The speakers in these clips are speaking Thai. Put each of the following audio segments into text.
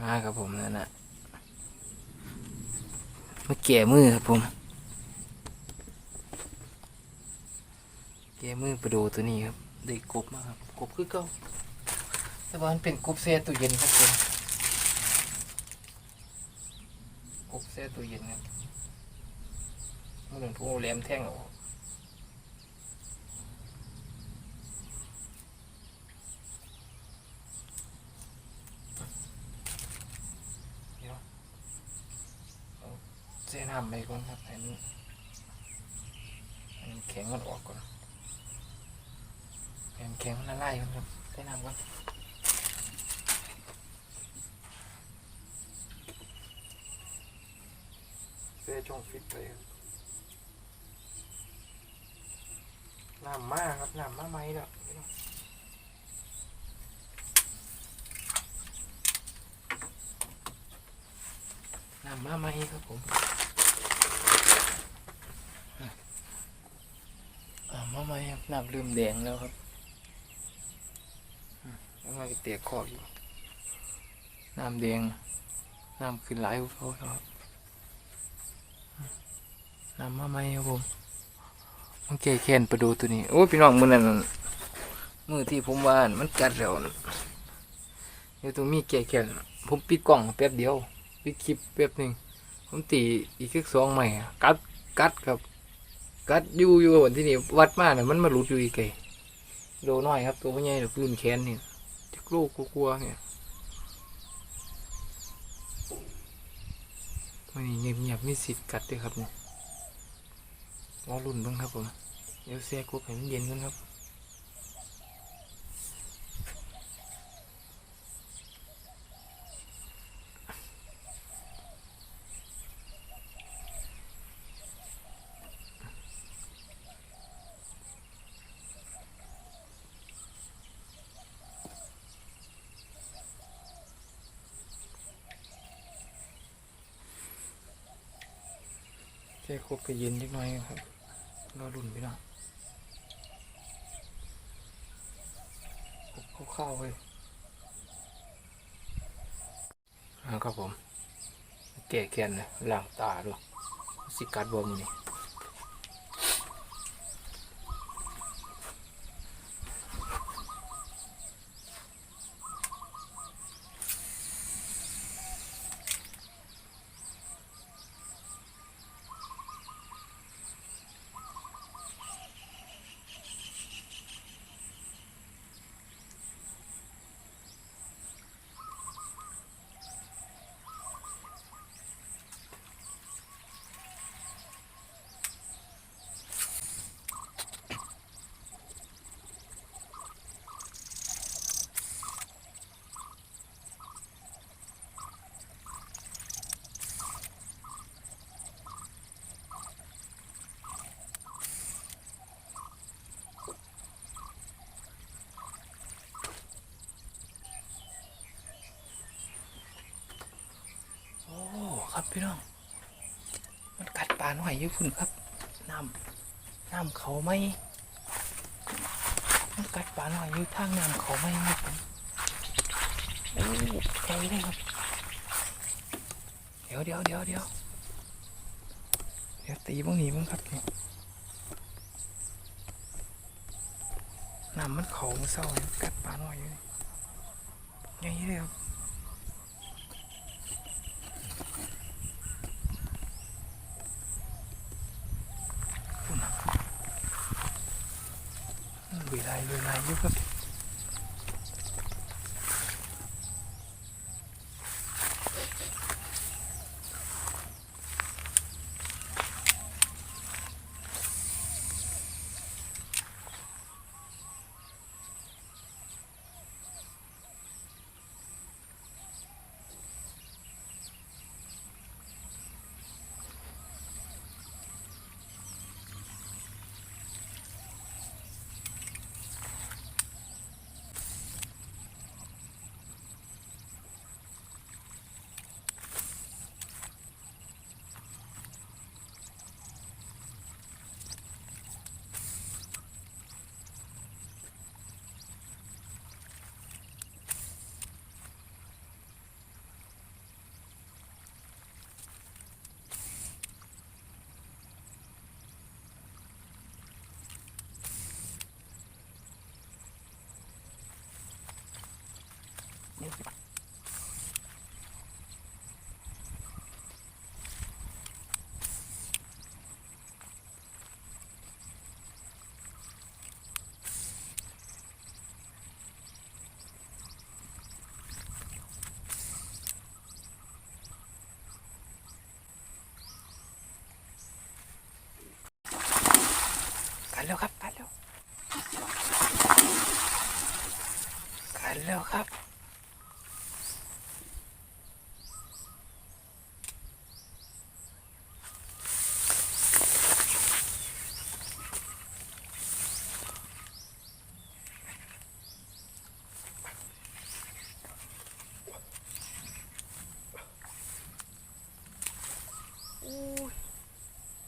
มาครับผมนั่นนะมาแก่มือครับผม แก่มือไปดูตัวนี้ครับได้กบมาครับกบคือเก่าแต่ว่ามันเป็นกบแช่ตู้เย็นครับผมกบแช่ตู้เย็นครับมันเหมือนพวกแหลมแท่งออกเดี๋ยวเอา แช่น้ำไปก่อนครับให้มันให้มันแข็งมันออกก่อนให้มันแข็งมันละลายก่อนครับแช่น้ำก่อนเสื้อช่องฟิตไปครับน้ำมาครับน้ำมาไหมแล้วพี่น้องน้ำมาไหมครับผมอ่า มาไหมครับน้ำเริ่มแดงแล้วครับแล้วมาเตียกคออยู่น้ำแดงน้ำขึ้นหลายกว่าเขาแล้วครับน้ำมาไหมครับผมมันแก่แค้นไปดูตัวนี้โอ้พี่น้องมือนั่นมือที่ผมว่านมันกัดแล้วเดี๋ยวตัวมีแก่แค้นผมปิดกล่องแป๊บเดียวปิดคลิปแป๊บหนึ่งผมตีอีกแค่สองใหม่กัดกัดครับ กัดอยู่อยู่บนที่นี่วัดมาเนี่ยมันมาหลุดอยู่อีกไงโดน้อยครับ ตัวมันใหญ่หรือพื้นแขนเนี่ยจะกโลกกลัวเนี่ยมันนี่เงียบไมีสิทธิ์กัดด้วยครับเนี่ยรอรุ่นบ้างครับผมเดี๋ยวเสียกุ๊บให้มันเย็นกันครับ ได้ครบก็เย็นนิดหน่อยครับรอรุ่นไปหน่อยข้าวๆเลยเอาครับผมแก่แกนนะล้างตาด้วยสิกัดบอมนี่โอ้ ครับพี่น้อง มันกัดปลาหน่อยอยู่พุ่นครับน้ำน้ำเขาไหมมันกัดปลาหน่อยอยู่ทางน้ำเขาไหมครับผมโอ้ใจเลยครับเดี๋ยวเดี๋ยวเดี๋ยวเดี๋ยวเดี๋ยวตีบ้างหนีบ้างครับนี่น้ำมันเขามันเศร้าเลยกัดปลาหน่อยอยู่นี่อย่างนี้เลยครับ เวล significant.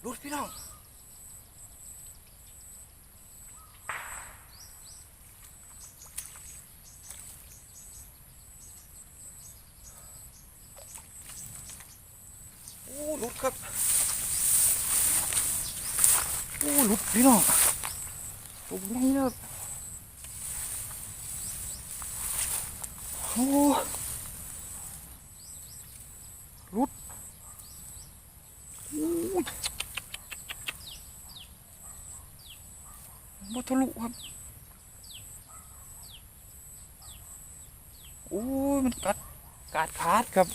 รุดพี่น้องโอ้หลุดครับโอ้หลุดพี่น้องตรงนี้นะครับโอ้หลุดโอ้ บทะลุครับ โอ้ยมันกัดกาดขาดครับ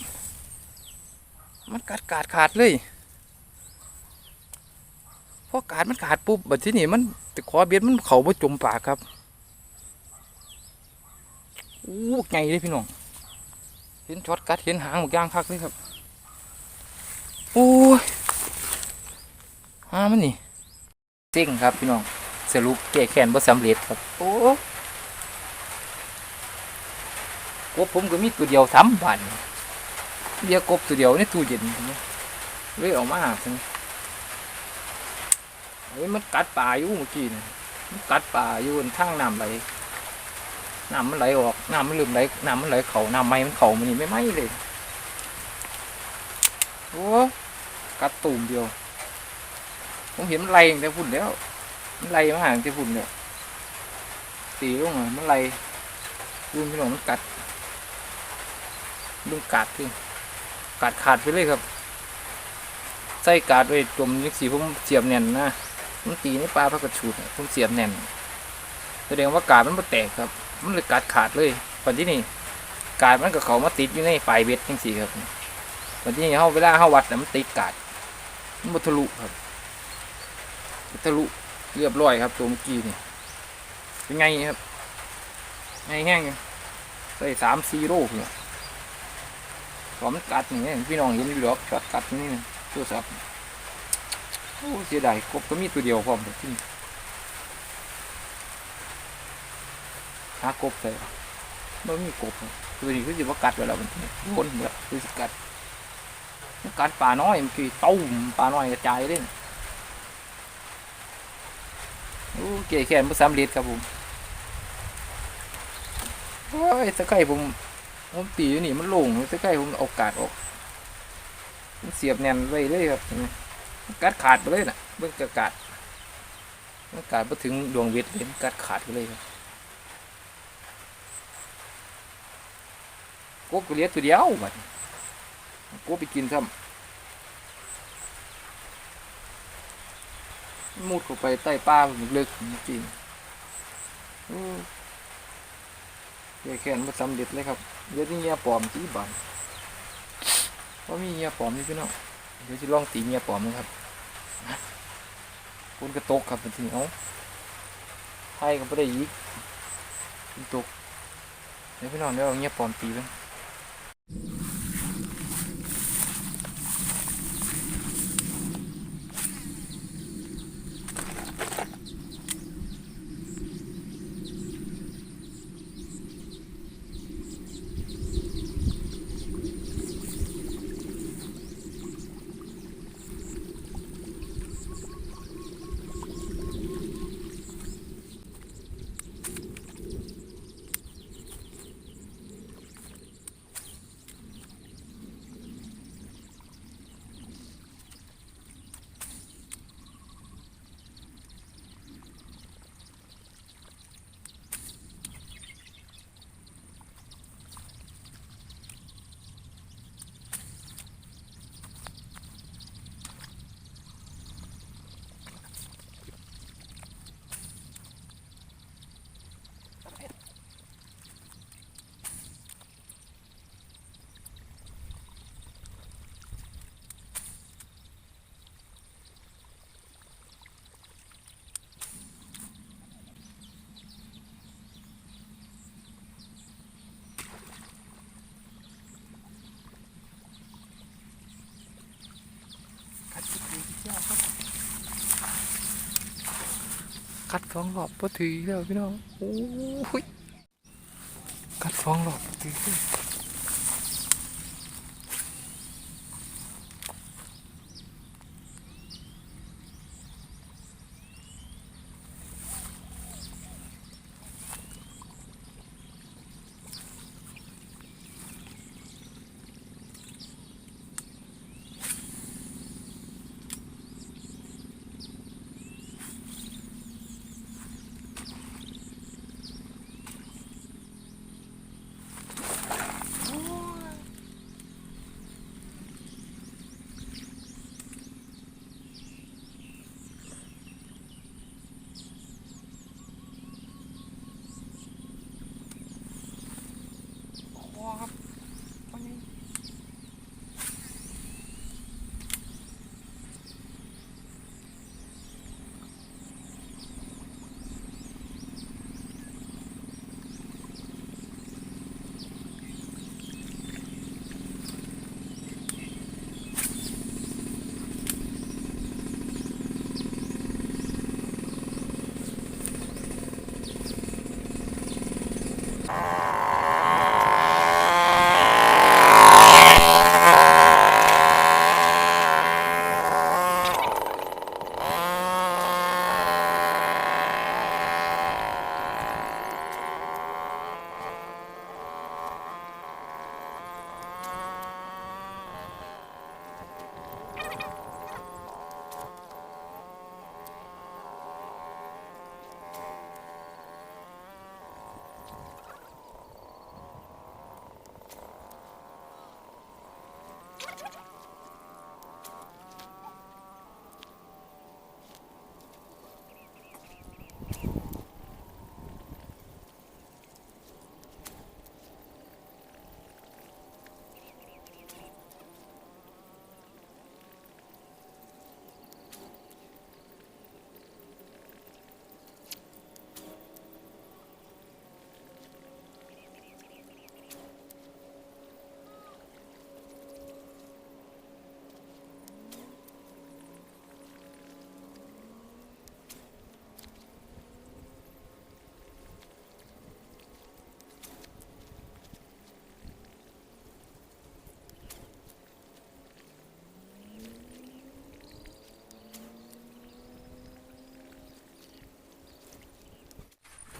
มันกัดกาดขาดเลยพอกาดมันขาดปุ๊บบัดที่นี่มันตะขอเบียดมันเขาบ่จมปากครับโอ้ไงเลยพี่น้อง เห็นช็อตกัดเห็นหางหมกย่างคักเลยครับโอ้ยหามันนี่เซ็งครับพี่น้อง สรุปแก้แค้นบ่สำเร็จครับ โอ้กบผมก็มีตัวเดียวทำบันเบียร์กบตัวเดียวในตู้เย็นเลยออกมาใช่ไหมเฮ้ยมันกัดป่าอยู่เมื่อกี้นะมันกัดป่าอยู่ทางน้ำไหลน้ำมันไหลออกน้ำมันลืมไหลน้ำมันไหลเข่าน้ำไหม้มันเข่ามันนี่ไม่ไหมเลยโอ้กัดตุ่มเดียว ผมเห็นมันไหลตั้งแต่ฝุ่นแล้ว มันไหลมาหางแต่ฝุ่นเนี่ยตีลงอะมันไหลดูพี่น้องมันกัดลุงกัดขึ้นกาดขาดไปเลยครับ ใส่กาดไว้จมยักสีผมเสียบแน่นนะมันตีในปลาพักกระชูดน่ะผมเสียบแน่นแสดงว่ากาดมันมาแตกครับ มันเลยกาดขาดเลยตอนที่นี่กาดมันกับเขามาติดอยู่ในปลายเบ็ดยังสีครับตอนที่นี่เขาเวลาเขาวัดน่มันติดกาดมันทะลุครับทะลุ เรียบร้อยครับตัวเมื่อกี้นี่เป็นไงครับไงแห้งอยู่ใส่สามซีโร่เนี่ยพอมกัดอย่างเงี้ยพี่น้องเห็นอยู่หรอกช็อตกัดนี่นตัวสับโอ้เสียดายกบก็มีตัวเดียวพร้อมเดี๋ยที่นี่หากบใส่ไม่มีกบตัวนี้คือจะว่ากัดไปแล้วมันคนเดียคือสกัดกัดปลาน้อยมันคือต้มปลาน้อยกระจายเลยน โอ้เก๋แค่นภาษาอังกฤษครับผมโอ้ยตะไคร่ผมผมตีอยู่นี่มันลงใกล้ผมเอากาดออกมันเสียบแน่นไว้เลยครับเห็นไหมกัดขาดไปเลยน่ะเบื้องกระกาดมันกาดไปถึงดวงเวทเลยมันกัดขาดไปเลยครับกบกเลี้ยตัวเดียวบันี้กบไปกินซ้ำ มุดเข้าไปใต้ป้ามันลึกจริงๆอือแย่แค้นมาสำเร็จเลยครับเดี๋ยวที่เงียปลอมที่บันเพราะมีเงียปลอมนี่พี่น้องเดี๋ยวจะลองตีเงียปลอมนะครับคนกระตกครับเป็นทีเอาไทยก็ไม่ได้ยิกตกเดี๋ยวพี่น้องเดี๋ยวเอาเงียปลอมตีไป กัดสองหลอบพอถือแล้วพี่น้องโอ้ยกัดสองหลอบบ่ถือเลยโอ้ ครับวันนี้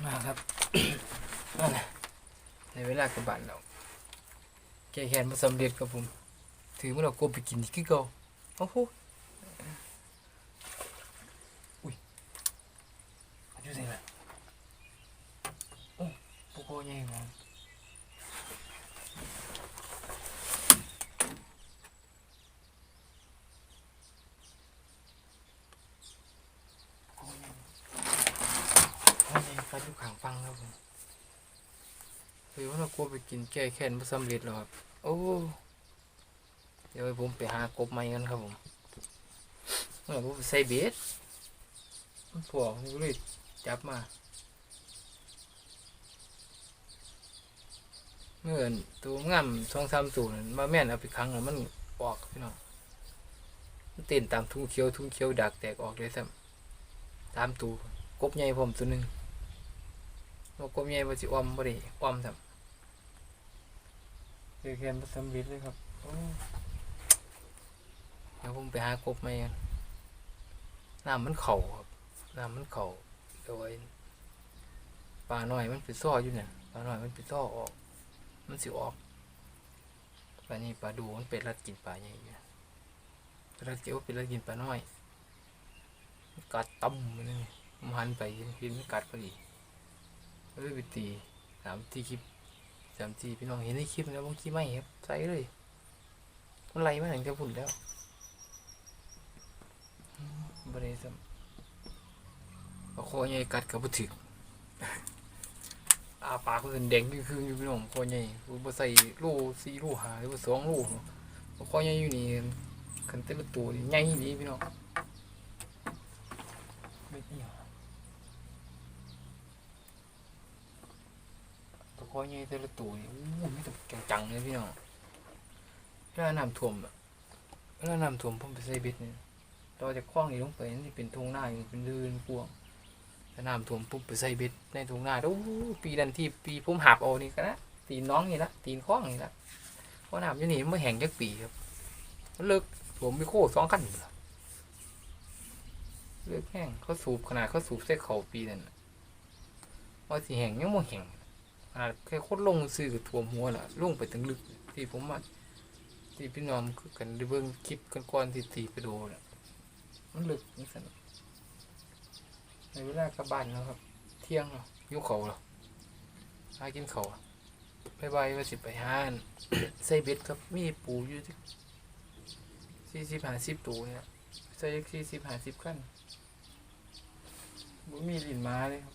มาครับนั่นแหละในเวลากระบาดเราแก้แค้นมาสำเร็จครับผม ถือมันเอากบไปกินอีกคือเก่าโอ้โหอุ้ยอายุเท่าไหร่โอ้ปกโกใหญ่มากโอ้ยโอ้ยฟันอยู่ข้างฟังครับผม ถือว่าเรากลัวไปกินแก้แค้นมาสำเร็จแล้วครับ โอ้ เดี๋ยวผมไปหากบใหม่กันครับผมเมื่อผมไปใส่เบ็ดมันพวกนี่เลยจับมาเมื่อตัวงามสองสามตัวนั่นมาแม่นเอาไปครั้งแล้วมันออกพี่น้องมันเต้นตามทุ่งเขียวทุ่งเขียวดักแตกออกเลยซ้ำตามตัวกบใหญ่ผมตัวหนึ่ง ว่ากบใหญ่มาสิอ้อมบ่ได้อ้อมซ้ำเดี๋ยวแค่นบ่สำเร็จเลยครับโอ้เดี๋ยวผมไปหากบมากันน้ำมันเข่าครับน้ำมันเข่าโดยปลาหน่อยมันเป็นซ่ออยู่เนี่ยปลาหน่อยมันเป็นซ่อออก มันสิออกปลานี้ปลาดูมันเป็นรัดกินปลาใหญ่อยู่รัดเกี่ยวาเป็นรัดกินปลาน้อยมันกัดตั้มมันนี่ผมหันไปเห็นเห็นมันกัดพอดีก็ เลยไปตีสามทีคลิปสามทีพี่น้องเห็นในคลิปแล้วบางทีไม่ครับใส่เลยมันไล่มาถึงจะพุ่นแล้วบริษัทเอาคอใหญ่กัดกับบุถึกอาปากเพิ่นแดงคืออยู่พี่น้องคอใหญ่กูบ่ใส่ล่สี่ล่หาหรือว่าสองล่เอาคใหญ่อยู่นี่คันแต่ละตัวนี่ใหญ่ดีพี่น้องไม่เอี่ยว ตัวคอใหญ่แต่ละตัวนี่โอ้ไม่ต้องจังๆเลยพี่น้องเวลาน้ำท่วมอะเวลาน้ำท่วมผมไปใส่เบ็ดเนี่ยต่อจากคลองนี้ลงไปนี่เป็นทงหน้าอยู่เป็นลื่นกวางถ้าน้ำท่วมปุ๊บไปใส่เบ็ดในทุ่งนาโอ้ปีนั้นที่ปีผมหับเอานี่ก็นะตีนน้องนี่ละตีนคล้องนี่ละเพราะน้ำอยู่นี่มันบ่แห้งจักปีครับมันเลิกท่วมไปโค้สองขั้นอยู่ละเลิกแห้งเขาสูบขนาดเขาสูบใส่เขาปีนั้นว่าสิแห้งยังบ่แห้ง ขนาดแค่โคตรลงซื้อก็ท่วมหัวละลงไปถึงลึกที่ผมมาที่พี่น้องคือกันได้เบิ่งคลิปกันก่อนที่ตีไปโดนน่ะมันลึกนี่สนในเวลากลับบ้านแล้วครับ เที่ยงแล้วหิวเขาวแล้วหากินเขาวบายบายว่าสิไปห้านใส่เบ็ดครับมีปูอยู่ที่สี่สิบห้าสิบตัวเนี่ยใส่สี่สิบห้าสิบขั้นบ่มีลิ้นม้าเลยครับ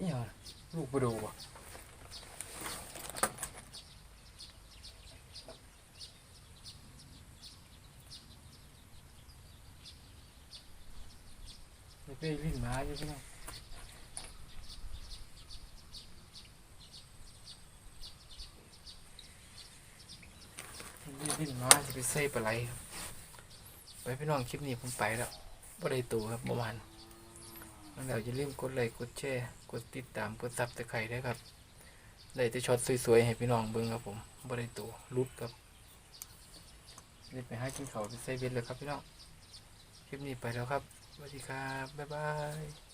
นี่เหรอ ลูกบดูบ่ไม่เป็นลิ้นม้าอยู่พี่น้องดิ้นมาจะไปใส่ปลาไหลครับไปพี่น้องคลิปนี้ผมไปแล้วบ่ได้ตัวครับประมาณ แล้วอย่าลืมกดไลค์กดแชร์กดติดตามกดซับตะไคร้ด้วยครับ ได้จะช็อตสวยๆ ให้พี่น้องเบิ้งครับผมบริตัวรุดครับรีบไปหากินเขาไปใส่เบ็ดเลยครับพี่น้อง คลิปนี้ไปแล้วครับสวัสดีครับ บ๊ายบาย